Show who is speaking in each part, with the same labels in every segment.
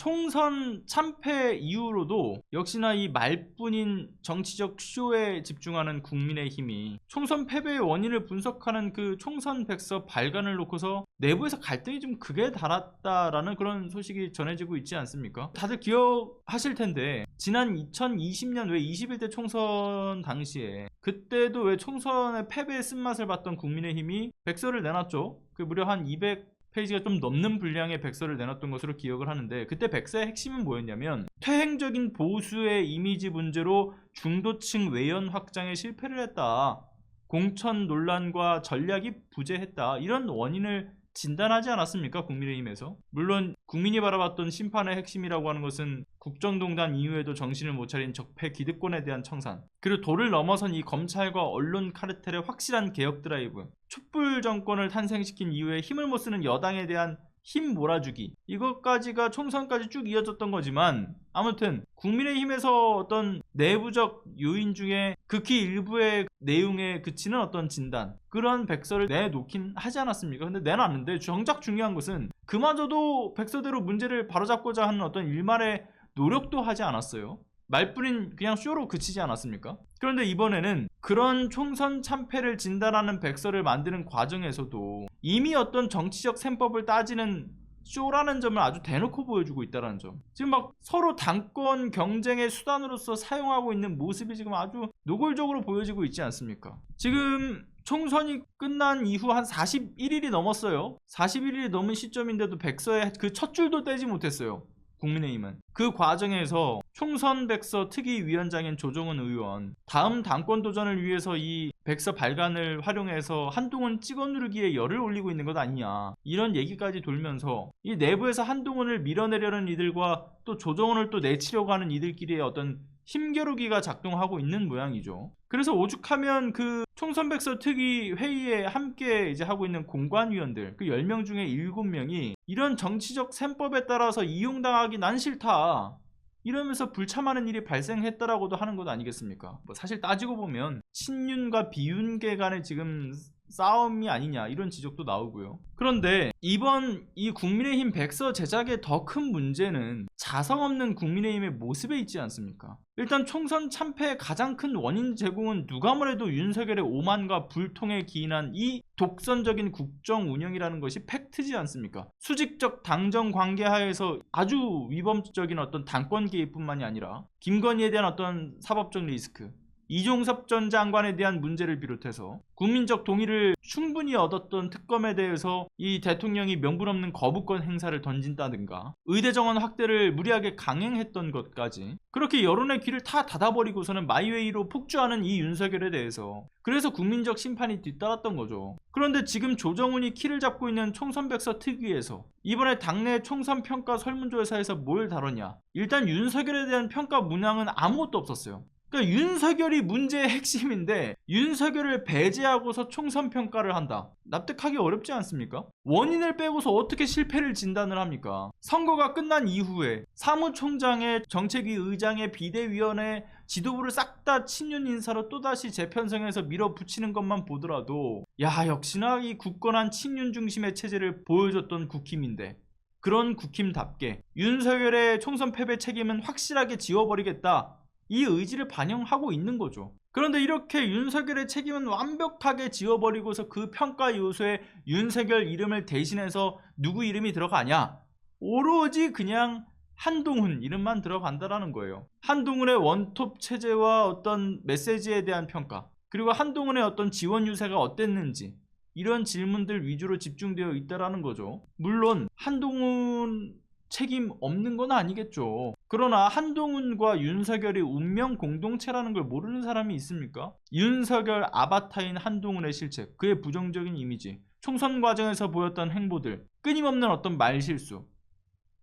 Speaker 1: 총선 참패 이후로도 역시나 이 말뿐인 정치적 쇼에 집중하는 국민의힘이 총선 패배의 원인을 분석하는 그 총선 백서 발간을 놓고서 내부에서 갈등이 좀 극에 달았다라는 그런 소식이 전해지고 있지 않습니까? 다들 기억하실 텐데 지난 2020년 왜 21대 총선 당시에 그때도 왜 총선의 패배의 쓴맛을 봤던 국민의힘이 백서를 내놨죠. 그 무려 한 200 페이지가 좀 넘는 분량의 백서를 내놨던 것으로 기억을 하는데 그때 백서의 핵심은 뭐였냐면 퇴행적인 보수의 이미지 문제로 중도층 외연 확장에 실패를 했다. 공천 논란과 전략이 부재했다. 이런 원인을 진단하지 않았습니까? 국민의힘에서. 물론 국민이 바라봤던 심판의 핵심이라고 하는 것은 국정농단 이후에도 정신을 못 차린 적폐 기득권에 대한 청산 그리고 도를 넘어선 이 검찰과 언론 카르텔의 확실한 개혁 드라이브 촛불 정권을 탄생시킨 이후에 힘을 못 쓰는 여당에 대한 힘 몰아주기 이것까지가 총선까지 쭉 이어졌던 거지만 아무튼 국민의힘에서 어떤 내부적 요인 중에 극히 일부의 내용에 그치는 어떤 진단 그런 백서를 내놓긴 하지 않았습니까? 근데 내놨는데 정작 중요한 것은 그마저도 백서대로 문제를 바로잡고자 하는 어떤 일말의 노력도 하지 않았어요. 말뿐인 그냥 쇼로 그치지 않았습니까? 그런데 이번에는 그런 총선 참패를 진단하는 백서를 만드는 과정에서도 이미 어떤 정치적 셈법을 따지는 쇼라는 점을 아주 대놓고 보여주고 있다는 점. 지금 막 서로 당권 경쟁의 수단으로서 사용하고 있는 모습이 지금 아주 노골적으로 보여지고 있지 않습니까? 지금 총선이 끝난 이후 한 41일이 넘었어요. 41일이 넘은 시점인데도 백서에 그첫 줄도 떼지 못했어요. 국민의힘은. 그 과정에서 총선 백서 특위 위원장인 조정은 의원 다음 당권 도전을 위해서 이 백서 발간을 활용해서 한동훈 찍어 누르기에 열을 올리고 있는 것 아니냐 이런 얘기까지 돌면서 이 내부에서 한동훈을 밀어내려는 이들과 또 조정은을 또 내치려고 하는 이들끼리의 어떤 힘겨루기가 작동하고 있는 모양이죠. 그래서 오죽하면 그 총선백서 특위 회의에 함께 이제 하고 있는 공관위원들 그 10명 중에 7명이 이런 정치적 셈법에 따라서 이용당하기 난 싫다. 이러면서 불참하는 일이 발생했다라고도 하는 것 아니겠습니까? 뭐 사실 따지고 보면 친윤과 비윤계 간의 지금 싸움이 아니냐 이런 지적도 나오고요. 그런데 이번 이 국민의힘 백서 제작의 더 큰 문제는 자성 없는 국민의힘의 모습에 있지 않습니까? 일단 총선 참패의 가장 큰 원인 제공은 누가 뭐래도 윤석열의 오만과 불통에 기인한 이 독선적인 국정 운영이라는 것이 팩트지 않습니까? 수직적 당정 관계 하에서 아주 위법적인 어떤 당권 개입뿐만이 아니라 김건희에 대한 어떤 사법적 리스크 이종섭 전 장관에 대한 문제를 비롯해서 국민적 동의를 충분히 얻었던 특검에 대해서 이 대통령이 명분 없는 거부권 행사를 던진다든가 의대 정원 확대를 무리하게 강행했던 것까지 그렇게 여론의 귀를 다 닫아버리고서는 마이웨이로 폭주하는 이 윤석열에 대해서 그래서 국민적 심판이 뒤따랐던 거죠. 그런데 지금 조정훈이 키를 잡고 있는 총선백서 특위에서 이번에 당내 총선 평가 설문조사에서 뭘 다뤘냐? 일단 윤석열에 대한 평가 문항은 아무것도 없었어요. 그러니까 윤석열이 문제의 핵심인데 윤석열을 배제하고서 총선 평가를 한다. 납득하기 어렵지 않습니까? 원인을 빼고서 어떻게 실패를 진단을 합니까? 선거가 끝난 이후에 사무총장의 정책위 의장의 비대위원회 지도부를 싹 다 친윤 인사로 또다시 재편성해서 밀어붙이는 것만 보더라도 야 역시나 이 굳건한 친윤 중심의 체제를 보여줬던 국힘인데 그런 국힘답게 윤석열의 총선 패배 책임은 확실하게 지워버리겠다. 이 의지를 반영하고 있는 거죠. 그런데 이렇게 윤석열의 책임은 완벽하게 지워버리고서 그 평가 요소에 윤석열 이름을 대신해서 누구 이름이 들어가냐? 오로지 그냥 한동훈 이름만 들어간다라는 거예요. 한동훈의 원톱 체제와 어떤 메시지에 대한 평가, 그리고 한동훈의 어떤 지원 유세가 어땠는지 이런 질문들 위주로 집중되어 있다라는 거죠. 물론 한동훈 책임 없는 건 아니겠죠. 그러나 한동훈과 윤석열이 운명 공동체라는 걸 모르는 사람이 있습니까? 윤석열 아바타인 한동훈의 실책, 그의 부정적인 이미지, 총선 과정에서 보였던 행보들, 끊임없는 어떤 말실수,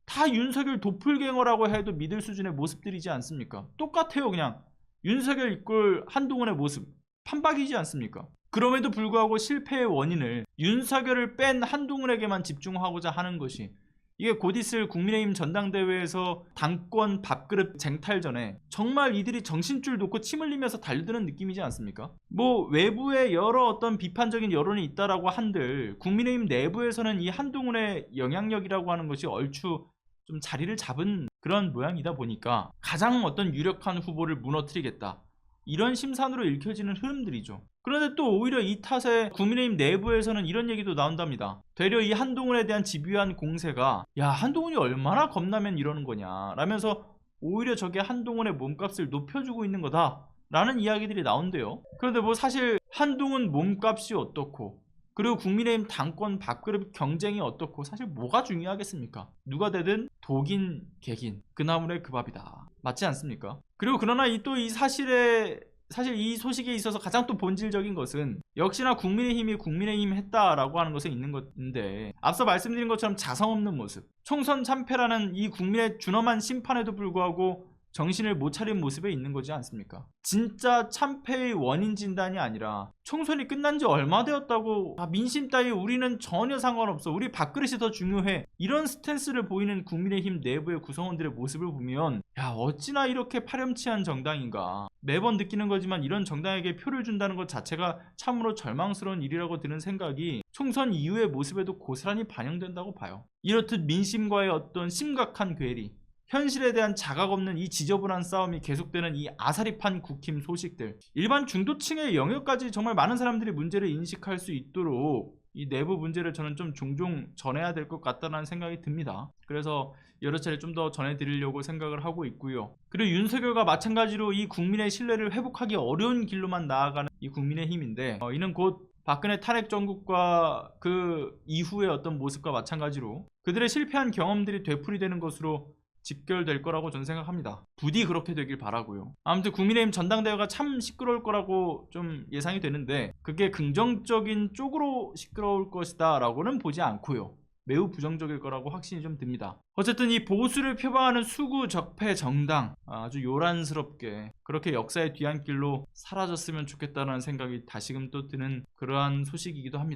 Speaker 1: 다 윤석열 도플갱어라고 해도 믿을 수준의 모습들이지 않습니까? 똑같아요, 그냥. 윤석열 이꼴 한동훈의 모습, 판박이지 않습니까? 그럼에도 불구하고 실패의 원인을 윤석열을 뺀 한동훈에게만 집중하고자 하는 것이 이게 곧 있을 국민의힘 전당대회에서 당권 밥그릇 쟁탈전에 정말 이들이 정신줄 놓고 침 흘리면서 달려드는 느낌이지 않습니까? 뭐 외부에 여러 어떤 비판적인 여론이 있다라고 한들 국민의힘 내부에서는 이 한동훈의 영향력이라고 하는 것이 얼추 좀 자리를 잡은 그런 모양이다 보니까 가장 어떤 유력한 후보를 무너뜨리겠다. 이런 심산으로 읽혀지는 흐름들이죠. 그런데 또 오히려 이 탓에 국민의힘 내부에서는 이런 얘기도 나온답니다. 되려 이 한동훈에 대한 집요한 공세가 야 한동훈이 얼마나 겁나면 이러는 거냐 라면서 오히려 저게 한동훈의 몸값을 높여주고 있는 거다 라는 이야기들이 나온대요. 그런데 뭐 사실 한동훈 몸값이 어떻고 그리고 국민의힘 당권 밥그릇 경쟁이 어떻고 사실 뭐가 중요하겠습니까? 누가 되든 독인 개긴 그 나물의 그 밥이다. 맞지 않습니까? 그리고 그러나 이또이 사실에 사실 이 소식에 있어서 가장 또 본질적인 것은 역시나 국민의힘이 국민의힘 했다라고 하는 것에 있는 것인데 앞서 말씀드린 것처럼 자성 없는 모습 총선 참패라는 이 국민의 준엄한 심판에도 불구하고 정신을 못 차린 모습에 있는 거지 않습니까? 진짜 참패의 원인 진단이 아니라 총선이 끝난 지 얼마 되었다고 아, 민심 따위 우리는 전혀 상관없어. 우리 밥그릇이 더 중요해. 이런 스탠스를 보이는 국민의힘 내부의 구성원들의 모습을 보면 야 어찌나 이렇게 파렴치한 정당인가. 매번 느끼는 거지만 이런 정당에게 표를 준다는 것 자체가 참으로 절망스러운 일이라고 드는 생각이 총선 이후의 모습에도 고스란히 반영된다고 봐요. 이렇듯 민심과의 어떤 심각한 괴리 현실에 대한 자각 없는 이 지저분한 싸움이 계속되는 이 아사리판 국힘 소식들 일반 중도층의 영역까지 정말 많은 사람들이 문제를 인식할 수 있도록 이 내부 문제를 저는 좀 종종 전해야 될 것 같다는 생각이 듭니다. 그래서 여러 차례 좀 더 전해드리려고 생각을 하고 있고요. 그리고 윤석열과 마찬가지로 이 국민의 신뢰를 회복하기 어려운 길로만 나아가는 이 국민의 힘인데 어, 이는 곧 박근혜 탄핵 정국과 그 이후의 어떤 모습과 마찬가지로 그들의 실패한 경험들이 되풀이되는 것으로 집결될 거라고 저는 생각합니다. 부디 그렇게 되길 바라고요. 아무튼 국민의힘 전당대회가 참 시끄러울 거라고 좀 예상이 되는데 그게 긍정적인 쪽으로 시끄러울 것이다 라고는 보지 않고요. 매우 부정적일 거라고 확신이 좀 듭니다. 어쨌든 이 보수를 표방하는 수구 적폐 정당 아주 요란스럽게 그렇게 역사의 뒤안길로 사라졌으면 좋겠다는 생각이 다시금 또 드는 그러한 소식이기도 합니다.